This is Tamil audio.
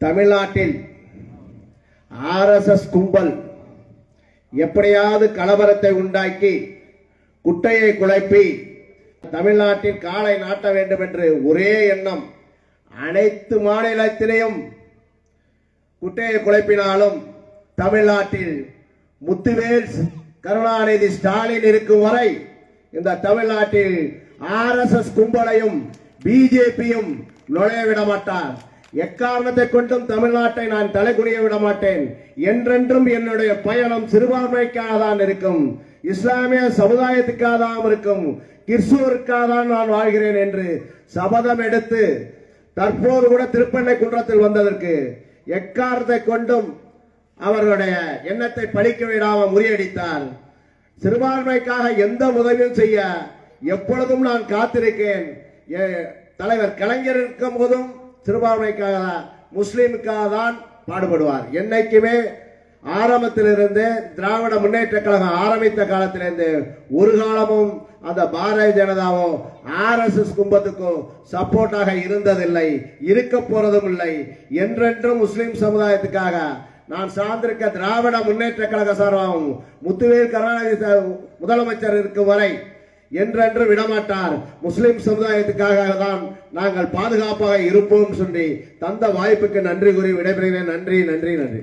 தமிழ்நாட்டில் ஆர்எஸ்எஸ் கும்பல் எப்படியாவது கலவரத்தை உண்டாக்கி குட்டையை குழப்பி தமிழ்நாட்டில் காலை நாட்ட வேண்டும் என்று ஒரே எண்ணம் அனைத்து மாநிலத்திலேயும் குட்டையை குழப்பினாலும் தமிழ்நாட்டில் முத்துவேல் கருணாநிதி ஸ்டாலின் இருக்கும் வரை இந்த தமிழ்நாட்டில் ஆர்எஸ்எஸ் கும்பலையும் பிஜேபியும் நுழைய விட மாட்டார். எக்காரணத்தை கொண்டும் தமிழ்நாட்டை நான் தலைகுனிய விட மாட்டேன். என்றென்றும் என்னுடைய பயணம் சிறுபான்மைக்காக தான் இருக்கும். இஸ்லாமிய சமுதாயத்துக்காக தான் இருக்கும். கிறிஸ்துவருக்காக தான் நான் வாழ்கிறேன் என்று சபதம் எடுத்து தற்போது கூட திருப்பண்ணை குன்றத்தில் வந்ததற்கு எக்காரணத்தை கொண்டும் அவர்களுடைய எண்ணத்தை பழிக்க விடாமல் முறியடித்தார் சிறுபான்மைக்காக எந்த உதவியும் செய்ய எப்பொழுதும் நான் காத்திருக்கேன். தலைவர் கலைஞர் இருக்கும் போதும் சிறுபான்மைக்காக முஸ்லீமுக்காக தான் பாடுபடுவார். என்னைக்குமே ஆரம்பத்திலிருந்து திராவிட முன்னேற்ற கழகம் ஆரம்பித்த காலத்திலிருந்து ஒரு காலமும் அந்த பாரதிய ஜனதாவோ ஆர்எஸ்எஸ் கும்பத்துக்கும் சப்போர்ட்டாக இருந்ததில்லை இருக்க போறதும் இல்லை. என்றென்றும் முஸ்லிம் சமுதாயத்துக்காக நான் சார்ந்திருக்க திராவிட முன்னேற்ற கழக சார்பாகவும் முத்துவேல் கருணாநிதி முதலமைச்சர் இருக்கும் வரை என்றென்று விடமாட்டார். முஸ்லிம் சமுதாயத்துக்காக தான் நாங்கள் பாதுகாப்பாக இருப்போம் சொல்லி தந்த வாய்ப்புக்கு நன்றி கூறி விடைபெறுகிறேன். நன்றி நன்றி நன்றி.